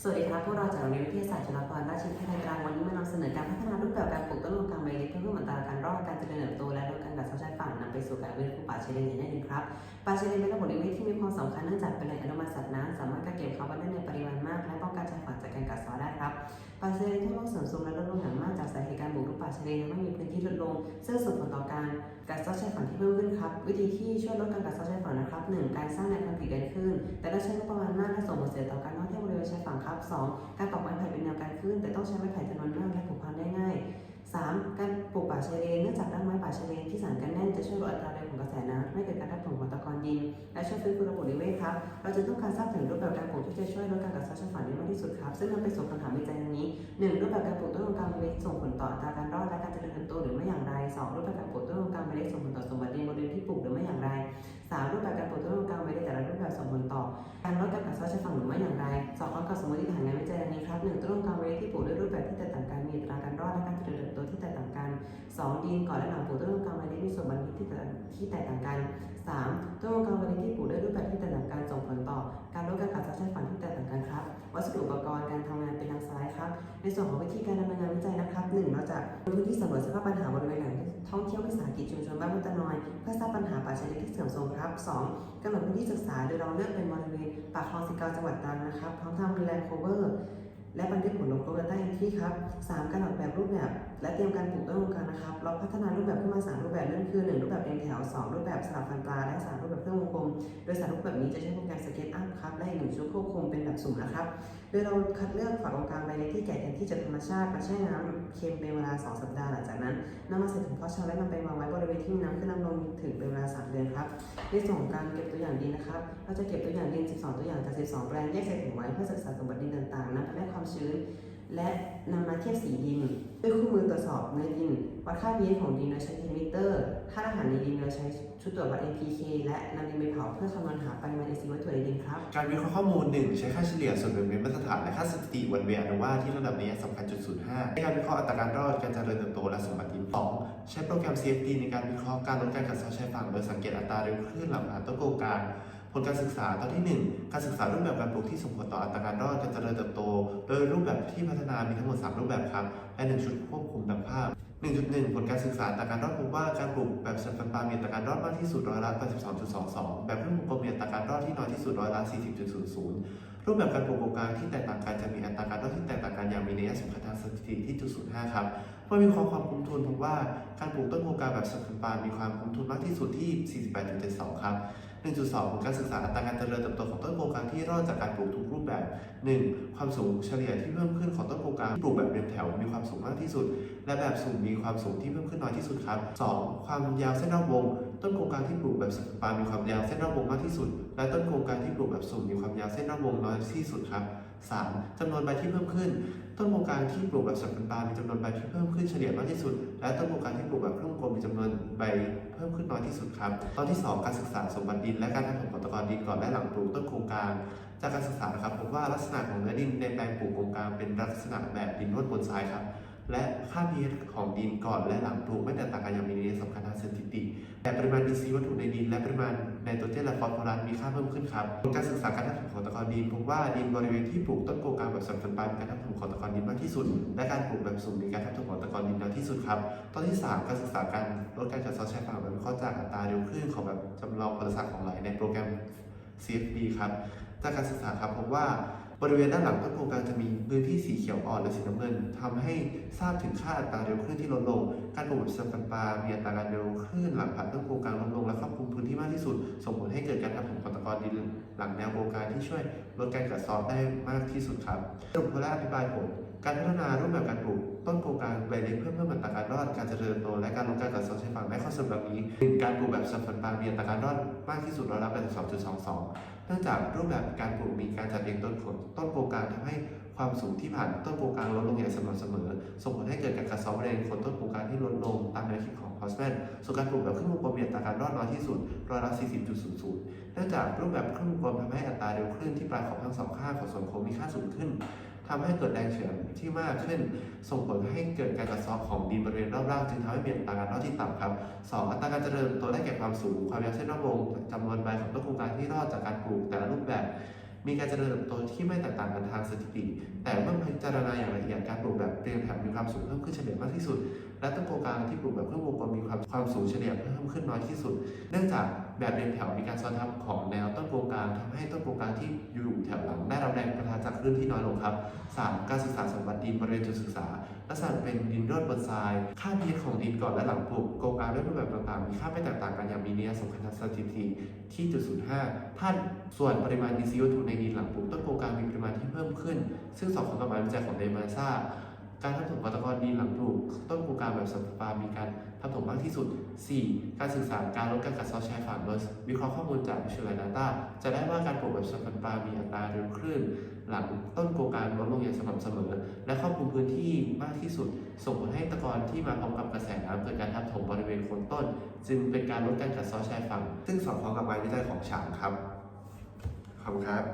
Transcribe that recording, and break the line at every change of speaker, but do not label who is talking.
สวัสดีครับพวกเราจากโรงเรียนวิทยาศาสตร์จุฬาภรณ์ราชวิทยาลัยตรังวันนี้มานำเสนอการพัฒนารูปแบบการปลูกต้นลงกลางใบเล็กเพื่อเพิ่มอัตราการรอดการเจริญเติบโตและลดการกัดเซาะชายฝั่งนำไปสู่การฟื้นฟูป่าชายเลนอย่างแน่นอนครับป่าชายเลนเป็นระบบนิเวศที่มีความสำคัญเนื่องจากเป็นแหล่งอนุบาลสัตว์น้ำสามารถกักเก็บคาร์บอนได้ในปริมาณมาก และป้องกันชายฝั่งจากการกัดเซาะได้ครับป่าชายเลนที่ร่วงเสริมสูงและลดลงอย่างมากจากสาเหตุการบุกรุกป่าชายเลนทำให้มีพื้นที่ลดลงซึ่งส่งผลต่อการกัดเซาะชายฝั่งที่เพิ่มขึ้นครับวิธีที่ช่วยลดการกัดเซาะชายฝั่งนะครับหนึ่งการสร้างแนวคอนกรีตเดินขึ้น แต่ต้องใช้งบประมาณมากและส่งผลเสียต่อการท่องเที่ยวบริเวณชายฝั่งครับสองการปลูกไม้ไผ่เป็นแนวการขึ้น แต่ต้องใช้ไม้ไผ่จำนวนมากและผูกพันได้ง่าย 3. การปลูกป่าชายเลนเนื่องจากรากไม้ป่าชายเลนที่สานกันแน่นจะช่วยลดอัตราเร็วของกระแสน้ำไม่เกิดการทับถมของตะกอนดิน และช่วยฟื้นฟูระบบนิเวศครับ เราจะต้องการทราบถึงรูปแบบการปลูกที่จะช่วยลดการกัดเซาะชายฝั่งได้มากที่สุดครับ ซึ่งนำไปสู่คำถามวิจัยนี้ 1. รูปแบบการปลูกต้นลงกลางเมล็ดส่งผลต่ออัตราการรอดและการเจริญเติบโตหรือไม่อย่างไร 2. รูปแบบการปลูกต้นลงกลางเมล็ดส่งผลต่อสมบัติดินบริเวณที่ปลูกหรือไม่อย่างไร 3. รูปแบบการปลูกต้นลงกางเมล็ดแต่ละรูปแบบส่งผลต่อการลดการกัดเซาะชายฝั่งหรือไม่อย่างไร สอดคล้องกับสมมติฐานงานวิจัยดังนี้ครับ 1. ต้นลงกลางเมล็ดที่ปลูกด้วยรูปแบบที่แตกต่างกันมีตราการรอดและการเจริญเติบโตที่แตกต่างกัน 2. ดินก่อนและหลังปลูกต้นลงกลางเมล็ดมีส่วนบรรลุที่แตกที่แตกต่างกัน 3. ต้นลงกลางเมล็ดที่ปลูกด้วยรูปแบบที่แตกต่างกันส่งผลต่อ การลดการกัดเซาะชายฝั่งที่แตกต่างกันครับ วัสดุอุปกรณ์การทำงานเป็นทางซ้ายครับ ในส่วนของวิธีการดำเนินงานวิจัยนะครับ 1. เราจะลงพื้นที่สำรวจสภาพปัญหาบริเวณแหล่งท่องเที่ยววิสาหกิจชุมชนบ้านพุตนอยเพื่อทราบปัญหาป่าชายเลนที่เสื่อมโทรมครับ 2. กำหนดพื้นที่ศึกษาโดยเราเลือกเป็นบริเวณปาคลองสิเกาจังหวัดตรังนะครับขาทำเป็นแลนด์โคเวอร์ และบันทึกผลลงโปรใต้ที่ครับ 3. การออกแบบรูปแบบ และเตรียมการปลูกต้นลงกางนะครับ เราพัฒนารูปแบบขึ้นมา 3 รูปแบบนั่นคือ 1 รูปแบบเรียงแถว 2 รูปแบบสลับฟันปลา และ 3 รูปแบบเครื่องวงกลม โดยสามรูปแบบนี้จะใช้โปรแกรมสเก็ตอัพครับ และอีกหนึ่งชุดควบคุมเป็นแบบสุ่มนะครับ โดยเราคัดเลือกฝักตรงกลางใบเล็กที่แก่เต็มที่จากธรรมชาติมาแช่น้ำเค็มเป็นเวลา 2 สัปดาห์หลังจากนั้นนำมาใส่ถุงเพาะชำและนำไปวางไว้บริเวณที่มีน้ำขึ้นน้ำลงถึงเป็นเวลา 3 เดือนครับในส่วนของการเก็บตัวอย่างดินนะครับ เราจะเก็บตัวอย่างดิน 12 ตัวอย่างจาก 12 แปลงแยกใส่ถุงไว้เพื่อศึกษาสมบัติดินต่างๆนำไปได้ความชื้น และนำมาเทียบสีดิน ด้วยคู่มือตรวจสอบเนื้อดิน วัดค่า pH ของดินโดยใช้เทนมิเตอร์ค่าอาหารในดินโดยใช้ชุดตรวจวัด NPK และนำดินไปเผาเพื่อคำนวณหาปริมาณ NC วัตถุในดินครับ
การวิเคราะห์ข้อมูล 1 ใช้ค่าเฉลี่ยส่วนแบ่งเป็นมาตรฐานและค่าสถิติวันเวอนุว่าที่ระดับนี้สำคัญจุด05ในการวิเคราะห์อัตราการรอดการเจริญเติบโตและสมบัติดิน2ใช้โปรแกรม CFD ในการวิเคราะห์การลดการกัดเซาะชายฝั่งโดยสังเกตอัตราเร็วคลื่นหลังผ่าต้นโกงกลาง ลการศึกษาตอนที่ 1 การศึกษารูปแบบการปลูกที่ส่งผลต่ออัตราการรอดการเจริญเติบโต โดยรูปแบบที่พัฒนามีทั้งหมด 3 รูปแบบครับ และ 1 ชุดควบคุมดังภาพ 1.1 ผลการศึกษาอัตราการรอดพบว่าการปลูกแบบสันฟันปลามีอัตราการรอดมากที่สุดร้อยละ82.22 แบบเพื่องวงกลมมีอัตราการรอดที่น้อยที่สุดร้อยละ40.00 รูปแบบการปลูกโครงกลางที่แตกต่างกันจะมีอัตราการรอดที่แตกต่างกันอย่างมีนัยสำคัญทางสถิติที่จุด05ครับเมื่อมีความความคุ้มทุนพบว่าการปลูกต้นโครงกลางแบบสันฟันปลามีความคุ้มทุนมากที่สุดที่ 48.72 ครับ 1.2ของการศึกษาอัตราการเจริญเติบโตของต้นโครงกลางที่รอดจากการปลูกทุกรูปแบบ 1. ความสูงเฉลี่ยที่เพิ่มขึ้นของต้นโครงกลางที่ปลูกแบบเรียงแถวมีความสูงมากที่สุด และแบบสูงมีความสูงที่เพิ่มขึ้นน้อยที่สุดครับ 2. ความยาวเส้นรอบวง ต้นโครงกลางที่ปลูกแบบสปามีความยาวเส้นรอบวงมากที่สุด และต้นโครงกลางที่ปลูกแบบสูงมีความยาวเส้นรอบวงน้อยที่สุดครับ 3. จำนวนใบที่เพิ่มขึ้น ต้นโครงการที่ปลูกแบบสันปามีจำนวนใบที่เพิ่มขึ้นเฉลี่ยมากที่สุด และต้นโครงการที่ปลูกแบบเครึ่งกลมมีจำนวนใบเพิ่มขึ้นน้อยที่สุดครับตอนที่ 2 การศึกษาสมบัติดิน และการทำผลตกรดินก่อนและหลังปลูกต้นโครงการ จากการศึกษานะครับพบว่าลักษณะของเนื้อดินในแปลงปลูกโครงการเป็นลักษณะแบบดินนวดบนทรายครับ และค่า pH ของดินก่อนและหลังปลูกไม่แตกต่างกันอย่างมีนัยสำคัญทางสถิติ แต่ปริมาณอินทรีย์วัตถุในดิน และปริมาณไนโตรเจนและฟอสฟอรัสมีค่าเพิ่มขึ้นครับผลการศึกษาการทับถมของตะกอนดินพบว่าดินบริเวณที่ปลูกต้นโกกาแบบสัมพันธ์ปานการทับถมของตะกอนดินมากที่สุด และการปลูกแบบสุ่มมีการทับถมของตะกอนดินน้อยที่สุดครับตอนที่ 3 การศึกษาการลดการจัดเซาะชายฝั่งแบบวิเคราะห์จากอัตราเร็วคลื่นของแบบจำลองพลศาสตร์ของไหลในโปรแกรม CFD ครับจากการศึกษาครับพบว่า บริเวณด้านหลังต้นโครงกลางจะมีพื้นที่สีเขียวอ่อนและสีน้ำเงินทำให้ทราบถึงค่าอัตราเร็วคลื่นที่ลดลง การปลูกแบบสฟันปลามีอัตราการเร็วคลื่นหลังผ่านต้นโครงกลางลดลงและครอบคลุมพื้นที่มากที่สุด ส่งผลให้เกิดการทำของตะกอนดินหลังแนวโครงการที่ช่วยลดการกัดเซาะได้มากที่สุดครับสรุปและอธิบายผลการพัฒนารูปแบบการปลูก ได้ข้อสรุปดับนี้ การปลูกแบบสัมพันธ์ปลามีอัตราการรอดมากที่สุดร้อยละ82.22 เนื่องจากรูปแบบการปลูกมีการจัดเรียงต้นผลต้นโครงกลางทำให้ความสูงที่ผ่านต้นโครงกลางลดลงอย่างสม่ำเสมอ ส่งผลให้เกิดการกัดเซาะบริเวณคนต้นโครงกลางที่ลดลงตามแนวคิดของฮอสแมนส่วนการปลูกแบบเครื่องวงกลมมีอัตราการรอดน้อยที่สุดร้อยละ40.00 จากรูปแบบเครื่องกลมทำให้อัตราเร็วคลื่นที่ปลายของทั้งสองข้างของส่วนโค้งมีค่าสูงขึ้นทำให้เกิดแรงเฉื่อยที่มากขึ้น ส่งผลให้เกิดการกัดเซาะของดินบริเวณรอบล่างจึงทำให้มีอัตราการรอดที่ต่ำครับสองอัตราการเจริญตัวได้แก่ความสูง ความยาวเส้นรอบวงจำนวนใบของต้นโครงการที่รอดจากการปลูกแต่ละรูปแบบ มีการเจริญเติบโตที่ไม่แตกต่างกันทางสถิติ แต่เมื่อพิจารณาอย่างละเอียดการปลูกแบบเรียงแถวมีความสูงเพิ่มขึ้นเฉลี่ยมากที่สุด และต้นโกงกลางที่ปลูกแบบเครื่องวงกลมมีความความสูงเฉลี่ยเพิ่มขึ้นน้อยที่สุด เนื่องจากแบบเรียงแถวมีการซ้อนทับของแนวต้นโกงกลางทำให้ต้นโกงกลางที่อยู่แถวหลังได้รับแรงประทานจากคลื่นที่น้อยลงครับ 3. การศึกษาสมบัติดินบริเวณจุดศึกษาลักษณะเป็นดินร่วนบนทราย ค่า pH ของดินก่อนและหลังปลูกโกงกลางด้วยรูปแบบต่างๆมีค่าไม่แตกต่างกันอย่างมีนัยสำคัญทางสถิติที่จุด05ท่านส่วนปริมาณ ECO2 ในดินหลังปลูกต้นโกงกางมีปริมาณที่เพิ่มขึ้น ซึ่งสอดคล้องกับงานวิจัยของเดมาซาการทำถมกตกรดินหลังปลูก ต้นโกงกางแบบสัปามีการทำถมมากที่สุด 4. การศึกษาการลดการกัดเซาะชายฝั่งโดยวิเคราะห์ข้อมูลจาก Visual Data จะได้ว่าการปลูกแบบสัปามีอัตราเร็วคลื่น หลังต้นโกงกางลดลงอย่างสม่ำเสมอ และครอบคลุมพื้นที่มากที่สุด ส่งผลให้ตะกอนที่มาพร้อมกับกระแสน้ำเกิดการทับถมบริเวณโคนต้น จึงเป็นการลดการกัดเซาะชายฝั่ง ซึ่งสอดคล้องกับงานวิจัยของฉางครับ ขอบคุณครับ